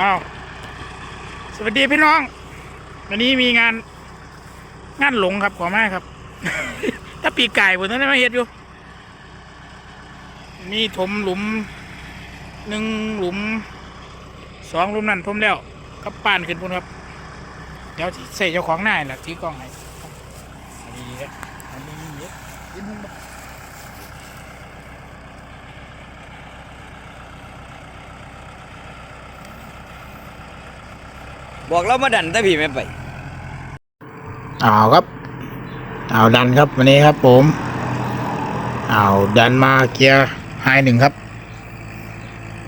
อ้าวสวัสดีพี่น้อง วันนี้มีงานงานหลงครับขอมากครับ ถ้าปีกไก่ผมต้องได้มาเฮ็ดอยู่นี่ถมหลุมหนึ่งหลุมสองหลุมนั่นถมแล้วก็ปานขึ้นพุ่นครับ เดี๋ยวสิใส่เจ้าของหน้าแหละที่กล้องให้อันนี้อันนี้เยอะยินหุ้ง บอกเรามาดันแต่พี่ไม่ไปเอาครับเอาดันครับวันนี้ครับ ผมเอาดันมาเกียร์ไฮหนึ่งครับ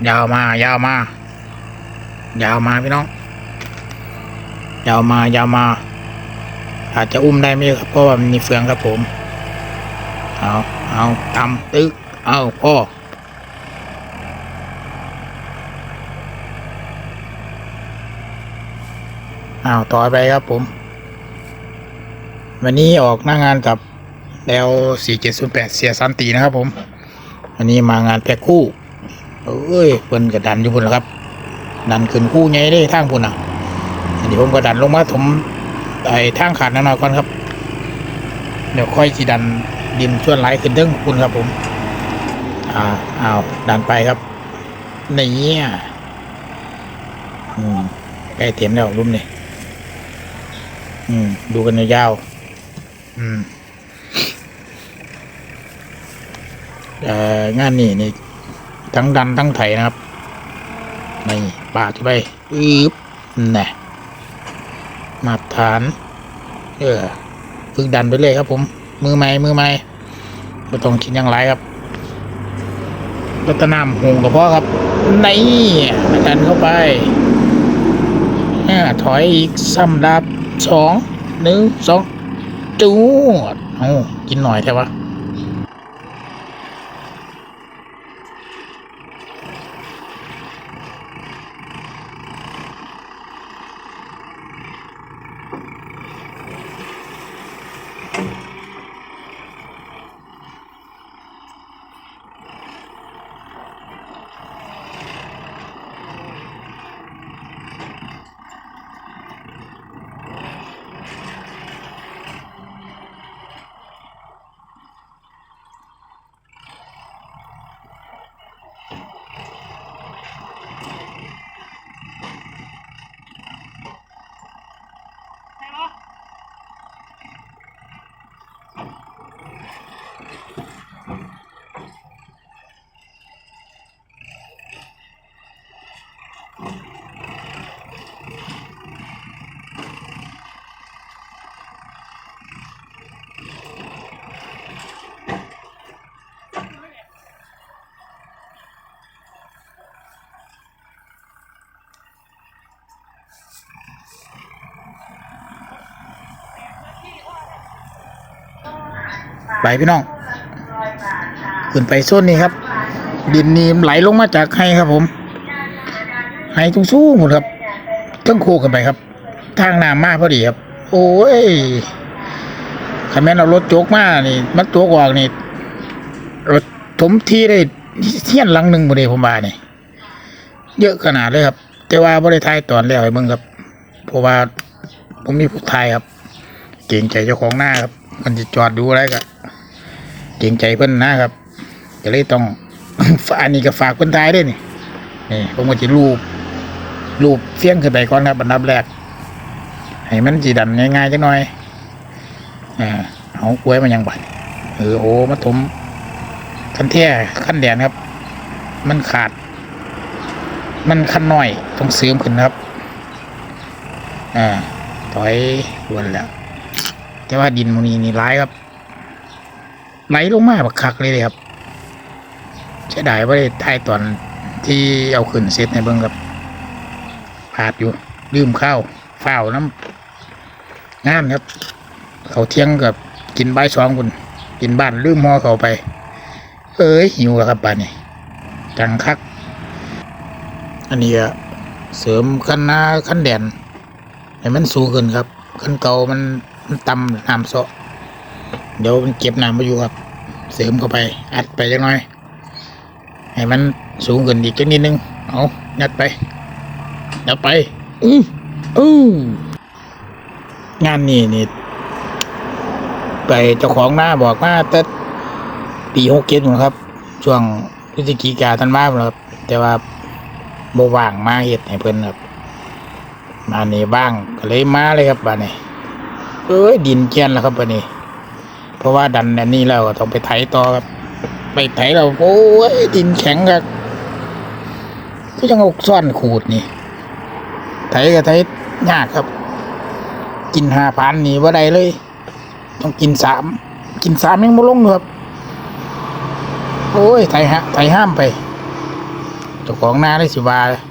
ยาวมายาวมายาวมาพี่น้องยาวมายาวมา อาจจะอุ้มได้ไม่เยอะครับเพราะว่ามันมีเฟืองครับผมเอาเอาตำตึกเอาพ่อ อาวต่อไปครับผม วันนี้ออกหน้างานกับแล้ว4708 เสียสันตินะครับผม วันนี้มางานแพ็คคู่เอ้ยเพิ่นกระดันอยู่พุ่นแล้วครับ ดันขึ้นคู่ใหญ่ได้ทางพุ่นอะอันนี้ผมก็ดันลงมาถมไอ้ทางขาดหน่อยก่อนครับ เดี๋ยวค่อยจีดันดินช่วนไหลขึ้นเด้งคุณครับผม อ่าเอาดันไปครับนี่อะอืมใกล้เต็มแล้วรุ่มนี่ อืม ดูกันยาวๆอืมเอ่องานนี้นี่ทั้งดันทั้งไถนะครับนี่ปาดเข้าไปอึบน่ะมาตรฐาน เออฝึกดันไปเลยครับผม มือใหม่มือใหม่ไม่ต้องคิดอย่างไรครับรัตนามหงกับพ่อครับนี่ดันเข้าไปอ่าถอยอีกซ้ำดับ สองหนึ่งสองจูดโอ้กินหน่อยแท้วะ ไปพี่น้องขึ้นไปโซนนี้ครับ ดินนี่ไหลลงมาจากไฮครับผมไฮตรงสูงหมดครับต้องโคกันไปครับ ทางน้ำมากพอดีครับ โอ้ยคันแม่นเอารถโจกมานี่มันตัวกออกนี่รถถมที่ได้เทียนหลังหนึ่งบ่ได้ผมว่านี่ยเยอะขนาดเลยครับ แต่ว่าบ่ได้ทายตอนแล้วให้เบิ่งครับเพราะว่าผมมีผู้ทายครับ เก่งใจเจ้าของหน้าครับ มันจะจอดดูอะไรก็เก่งใจเพิ่นนะครับก็เลยต้องอันนี้ก็ฝากเพิ่นทายด้วยนี่นี่ผมก็จะรูปรูปเสียงขึ้นไปก่อนครับอันดับแรกให้มันจีดันง่ายๆจังหน่อยอ่าเอากล้วยมันยังบัดเออโอ้มาถมคันแท่ขั้นแดนครับ มันขาด มันขั้นหน้อยต้องเสริมขึ้นครับ อ่าถอยวนแล้ว แต่ว่าดินมันนี้นี่ร้ายครับ ไหลลงมาบักคักเลยเลยครับใช่ได้ว่าได้ท้ายตอนที่เอาขึ้นเซตในเบิ้งครับพลาดอยู่ลืมข้าวฝ้าวน้ำงานครับ เขาเที่ยงกับกินใบายสองคนกินบ้านลืมหม้อเขาไป เอ้ยหิวแล้วครับบ้านนี้จังคัก อันนี้ก็เสริมขั้นหน้าขั้นแดนให้มันสูงขึ้นครับขั้นเก่ามัน มันต่ำน้ำเสาะเดี๋ยวมันเก็บน้ำมาอยู่ครับ เสริมเข้าไป อัดไปจังหน่อย ให้มันสูงขึ้นอีกจักนิดนึง เอายัดไปเดี๋ยวไป อืออืองานนี้นี่ไปเจ้าของหน้าบอกมาแต่ปีหกเจ็ดนครับ ช่วงพฤศจิกาธันวาคมครับ แต่ว่าบว่างมาเฮ็ดให้เพิ่นครับมานี่บ้างก็เลยมาเลยครับบ้านนี้ เอ้ยดินเจียนแล้วครับบ้านนี้ เพราะว่าดันอันนี้แล้วต้องไปไถต่อครับ ไปไถเราโอ้ยดินแข็งครับก็ยังอาซ่อนขูดนี่ ไถก็ไถยากครับ กินหาพันนี่ว่าใดเลย ต้องกินสามกินสามยังไม่ลงเลยครับ โอ้ยไทยฮะไทยห้ามไปเจ้าของหน้าได้สิบาเลย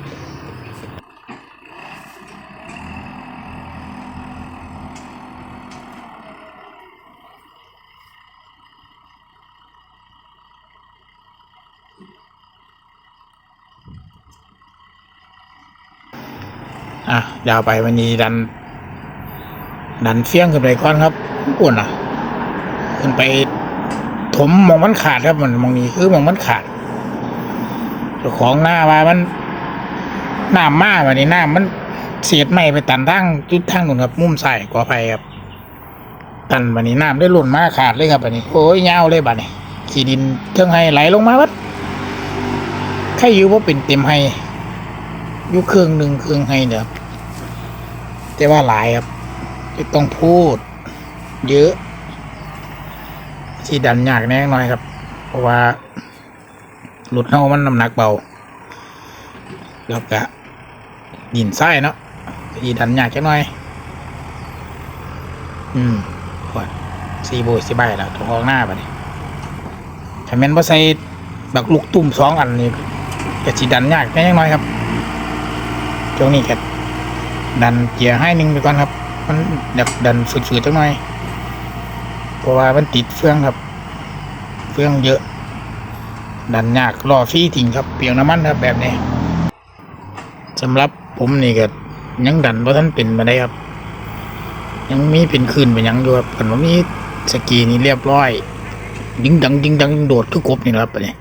อะยาวไปวันนี้ดัน ดันเฟี้ยงขึ้นไปก่อนครับปุ่นอะขึ้นไปถมมองมันขาดครับมันมองนี้คือมองมันขาดของหน้าว่ามันหน้ำมาวันนี้หน้ำมันเสียดไม่ไปตันทั้งจุดทั้งนู่นครับ มุมใส่กอไผ่ครับ ตันวันนี้น้ำได้หล่นมาขาดเลยครับวันนี้โอ้ยเงาวเลยบัดนี้ ขี้ดินเครื่องไห้ไหลลงมาวัดใครอยู่ว่าเป็นเต็มไห้ อยู่เครื่องหนึ่งเครื่องไห้เดี๋ยวแต่ว่าหลายครับไม่ต้องพูด เยอะที่ดันยากแน่หน่อยครับ เพราะว่าหลุดเท่ามันน้ำหนักเบา แล้วก็ดินไส้เนาะที่ดันยากแค่หน่อย อืมขวดสี่โบสี่ใบแล้วตรงออกหน้าไปนี่ถ้าแม่นว่าใส่บักลูกตุ่มสองอันนี่ก็สีดันยากแน่น้อยครับ ช่วงนี้ก็ดันเกียร์ให้หนึ่งไปก่อนครับ มันอยากดันฝืดๆจังหน่อยเพราะว่ามันติดเฟืองครับ เฟืองเยอะ ดันยากรอฟรีทิ้งครับเปลียงน้ำมันครับแบบนี้สำหรับผมนี่ก็ยังดันเพราะท่านเป็นมาได้ครับ ยังมีเป็นคืนเป็นยังอยู่ครับกันว่ามีสกีนี่เรียบร้อย ยิงดังยิงดังยิงโดดคือกบนี่ครับอันนี้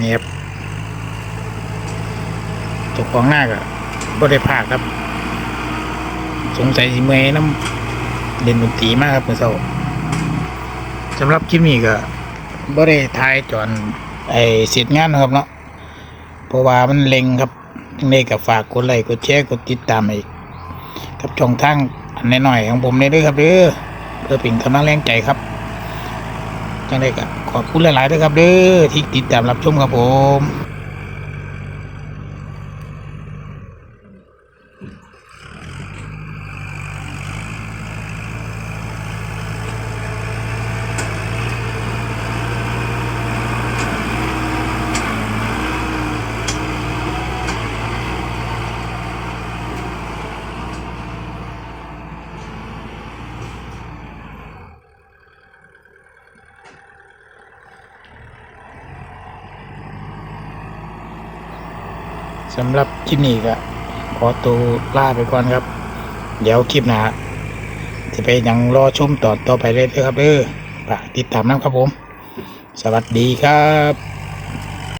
นี่ครับ ตัวของหน้าก็บ่ได้พากครับ สงสัยสิเมอยน้ำเล่นดนตรีมากครับเมื่อเช้าสำหรับคลิปนี้ก็บ่ได้ทายจอนไอเสร็จงานนะครับเนาะเพราะว่ามันเล็งครับยังได้กับฝากกดไลค์กดแชร์กดติดตามอีกกับช่องทางอันน้อยๆของผมได้ด้วยครับเด้อเพื่อเป็นกำลังแรงใจครับจังได้กับขอบคุณหลายๆด้วยครับเด้อที่ติดตามรับชมครับผม สำหรับคลิปนี้ก็ขอตัวลาไปก่อนครับ เดี๋ยวคลิปหน้าจะไปยังรอชมต่อต่อไปเลยเด้อครับเด้อฝากติดตามนะครับผม สวัสดีครับ